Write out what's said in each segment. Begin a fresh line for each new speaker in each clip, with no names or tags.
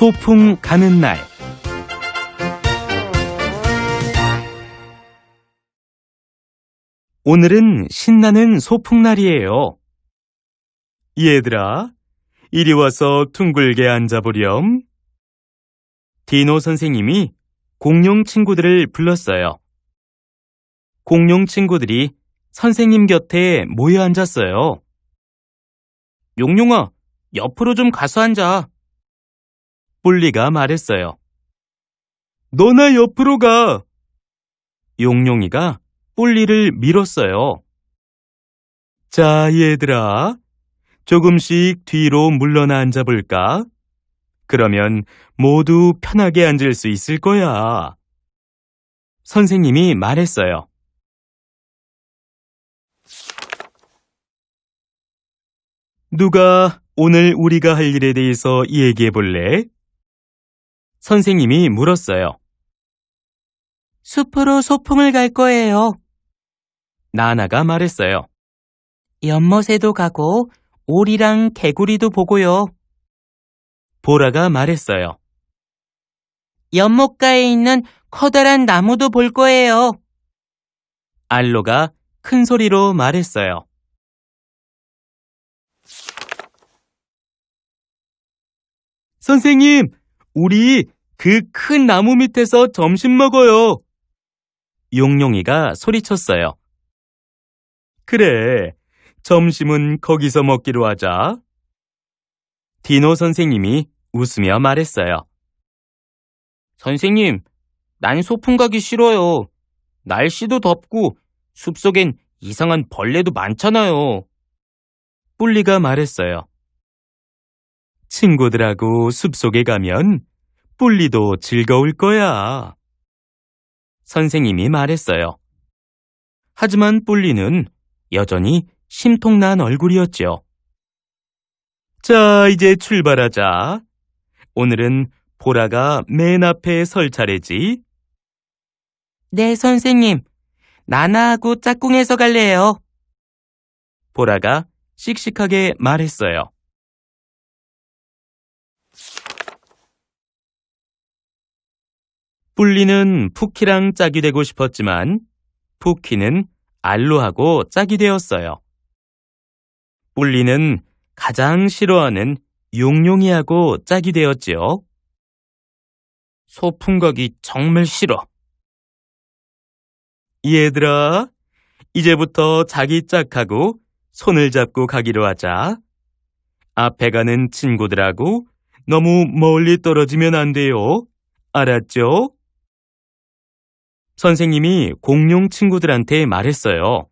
소풍 가는 날 오늘은 신나는 소풍날이에요. 얘들아, 이리 와서 둥글게 앉아보렴. 디노 선생님이 공룡 친구들을 불렀어요. 공룡 친구들이 선생님 곁에 모여 앉았어요. 용룡아, 옆으로 좀 가서 앉아. 뿔리가 말했어요. 너나 옆으로 가. 용룡이가 뿔리를 밀었어요. 자, 얘들아. 조금씩 뒤로 물러나 앉아볼까? 그러면 모두 편하게 앉을 수 있을 거야. 선생님이 말했어요. 누가 오늘 우리가 할 일에 대해서 얘기해 볼래? 선생님이 물었어요. 숲으로 소풍을 갈 거예요. 나나가 말했어요. 연못에도 가고 오리랑 개구리도 보고요. 보라가 말했어요. 연못가에 있는 커다란 나무도 볼 거예요. 알로가 큰 소리로 말했어요. 선생님, 우리 그 큰 나무 밑에서 점심 먹어요. 용용이가 소리쳤어요. 그래, 점심은 거기서 먹기로 하자. 디노 선생님이 웃으며 말했어요. 선생님, 난 소풍 가기 싫어요. 날씨도 덥고 숲속엔 이상한 벌레도 많잖아요. 뿔리가 말했어요. 친구들하고 숲속에 가면 뿔리도 즐거울 거야. 선생님이 말했어요. 하지만 뿔리는 여전히 심통난 얼굴이었죠. 자, 이제 출발하자. 오늘은 보라가 맨 앞에 설 차례지. 네, 선생님. 나나하고 짝꿍해서 갈래요. 보라가 씩씩하게 말했어요. 뿔리는 푸키랑 짝이 되고 싶었지만 푸키는 알로하고 짝이 되었어요. 뿔리는 가장 싫어하는 용용이하고 짝이 되었지요. 소풍 가기 정말 싫어. 얘들아, 이제부터 자기 짝하고 손을 잡고 가기로 하자. 앞에 가는 친구들하고 너무 멀리 떨어지면 안 돼요. 알았죠? 선생님이 공룡 친구들한테 말했어요.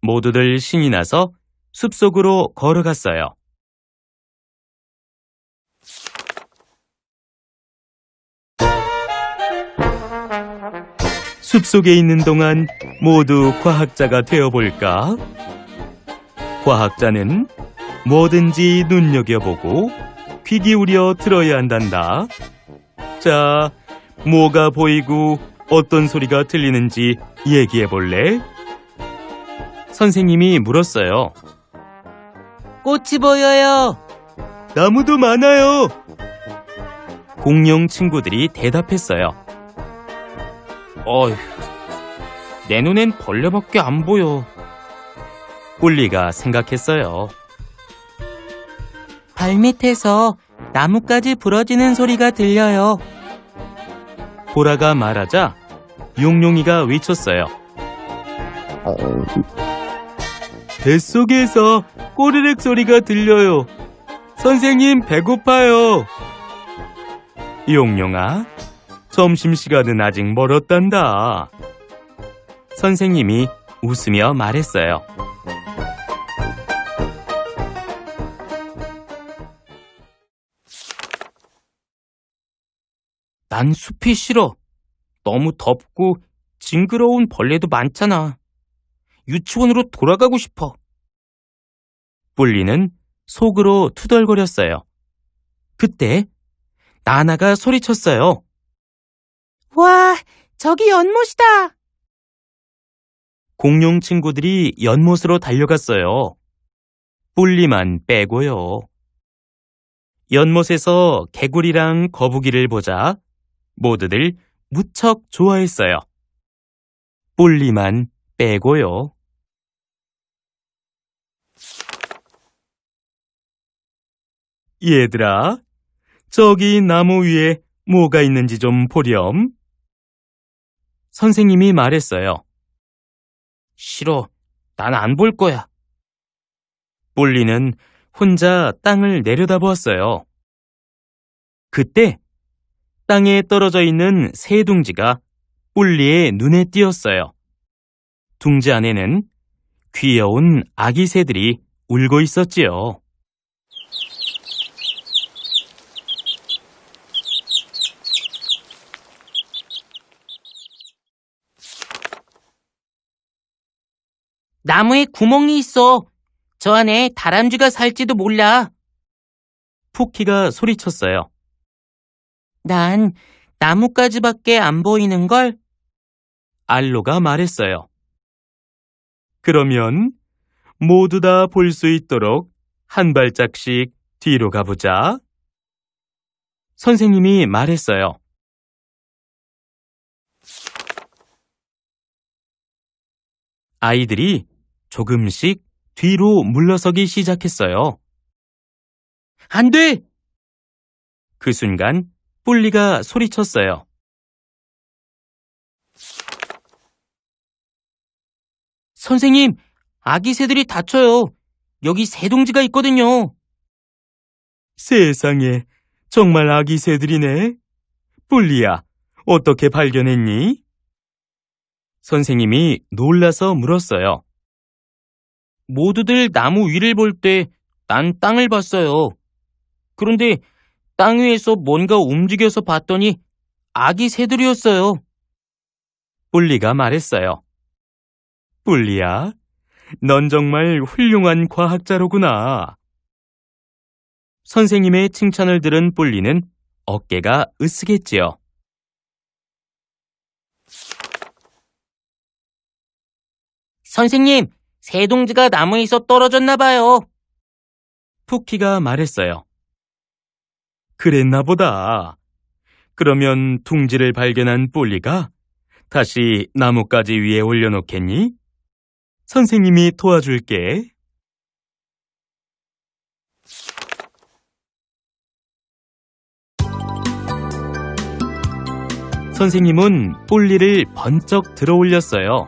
모두들 신이 나서 숲속으로 걸어갔어요. 숲속에 있는 동안 모두 과학자가 되어볼까? 과학자는 뭐든지 눈여겨보고 귀 기울여 들어야 한단다. 자, 뭐가 보이고 어떤 소리가 들리는지 얘기해 볼래? 선생님이 물었어요. 꽃이 보여요. 나무도 많아요. 공룡 친구들이 대답했어요. 어휴, 내 눈엔 벌레밖에 안 보여. 꿀리가 생각했어요. 발 밑에서 나뭇가지 부러지는 소리가 들려요. 보라가 말하자 용용이가 외쳤어요. 뱃속에서 꼬르륵 소리가 들려요. 선생님 배고파요. 용용아, 점심시간은 아직 멀었단다. 선생님이 웃으며 말했어요. 난 숲이 싫어. 너무 덥고 징그러운 벌레도 많잖아. 유치원으로 돌아가고 싶어. 뿔리는 속으로 투덜거렸어요. 그때 나나가 소리쳤어요. 와, 저기 연못이다. 공룡 친구들이 연못으로 달려갔어요. 뿔리만 빼고요. 연못에서 개구리랑 거북이를 보자 모두들 무척 좋아했어요. 뿔리만 빼고요. 얘들아, 저기 나무 위에 뭐가 있는지 좀 보렴. 선생님이 말했어요. 싫어. 난 안 볼 거야. 뿔리는 혼자 땅을 내려다보았어요. 그때 땅에 떨어져 있는 새 둥지가 뿔리의 눈에 띄었어요. 둥지 안에는 귀여운 아기 새들이 울고 있었지요.
나무에 구멍이 있어. 저 안에 다람쥐가 살지도 몰라.
푸키가 소리쳤어요.
난 나뭇가지밖에 안 보이는 걸.
알로가 말했어요. 그러면 모두 다 볼 수 있도록 한 발짝씩 뒤로 가보자. 선생님이 말했어요. 아이들이 조금씩 뒤로 물러서기 시작했어요.
안 돼!
그 순간 뿔리가 소리쳤어요.
선생님, 아기 새들이 다쳐요. 여기 새둥지가 있거든요.
세상에, 정말 아기 새들이네. 뿔리야, 어떻게 발견했니? 선생님이 놀라서 물었어요.
모두들 나무 위를 볼 때 난 땅을 봤어요. 그런데 땅 위에서 뭔가 움직여서 봤더니 아기 새들이었어요.
뿔리가 말했어요. 뿔리야, 넌 정말 훌륭한 과학자로구나. 선생님의 칭찬을 들은 뿔리는 어깨가 으스겠지요.
선생님, 새둥지가 나무에서 떨어졌나 봐요.
푸키가 말했어요. 그랬나 보다. 그러면 둥지를 발견한 뿔리가 다시 나뭇가지 위에 올려놓겠니? 선생님이 도와줄게. 선생님은 뿔리를 번쩍 들어 올렸어요.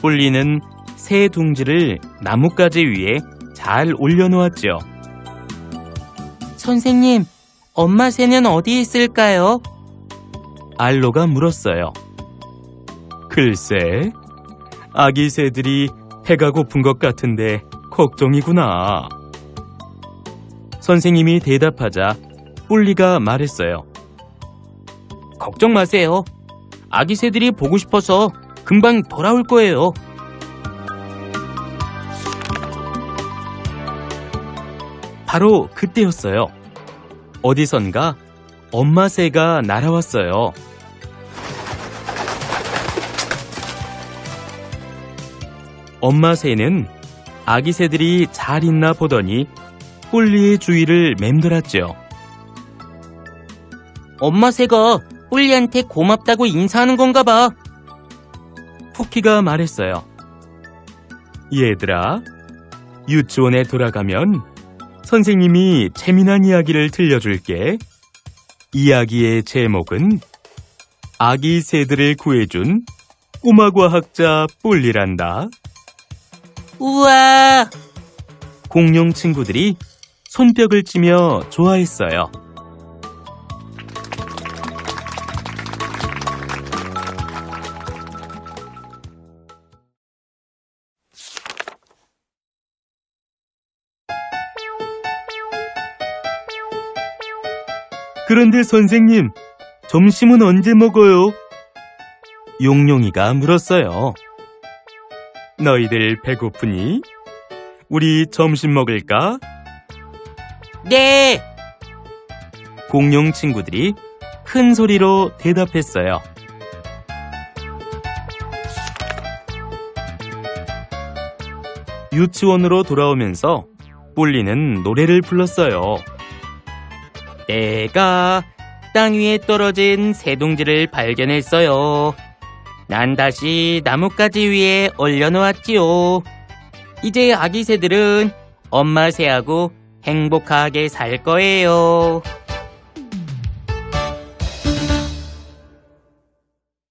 뿔리는 새 둥지를 나뭇가지 위에 잘 올려놓았죠.
선생님, 엄마 새는 어디 있을까요?
알로가 물었어요. 글쎄, 아기 새들이 배가 고픈 것 같은데 걱정이구나. 선생님이 대답하자 뿔리가 말했어요.
걱정 마세요. 아기 새들이 보고 싶어서 금방 돌아올 거예요.
바로 그때였어요. 어디선가 엄마 새가 날아왔어요. 엄마 새는 아기 새들이 잘 있나 보더니 뿔리의 주위를 맴돌았죠.
엄마 새가 뿔리한테 고맙다고 인사하는 건가 봐.
푸키가 말했어요. 얘들아, 유치원에 돌아가면 선생님이 재미난 이야기를 들려줄게. 이야기의 제목은 아기 새들을 구해준 꼬마 과학자 뿔리란다.
우와!
공룡 친구들이 손뼉을 치며 좋아했어요. 그런데 선생님, 점심은 언제 먹어요? 용용이가 물었어요. 너희들 배고프니? 우리 점심 먹을까?
네!
공룡 친구들이 큰 소리로 대답했어요. 유치원으로 돌아오면서 뿔리는 노래를 불렀어요. 내가 땅 위에 떨어진 새둥지를 발견했어요. 난 다시 나뭇가지 위에 올려놓았지요. 이제 아기 새들은 엄마 새하고 행복하게 살 거예요.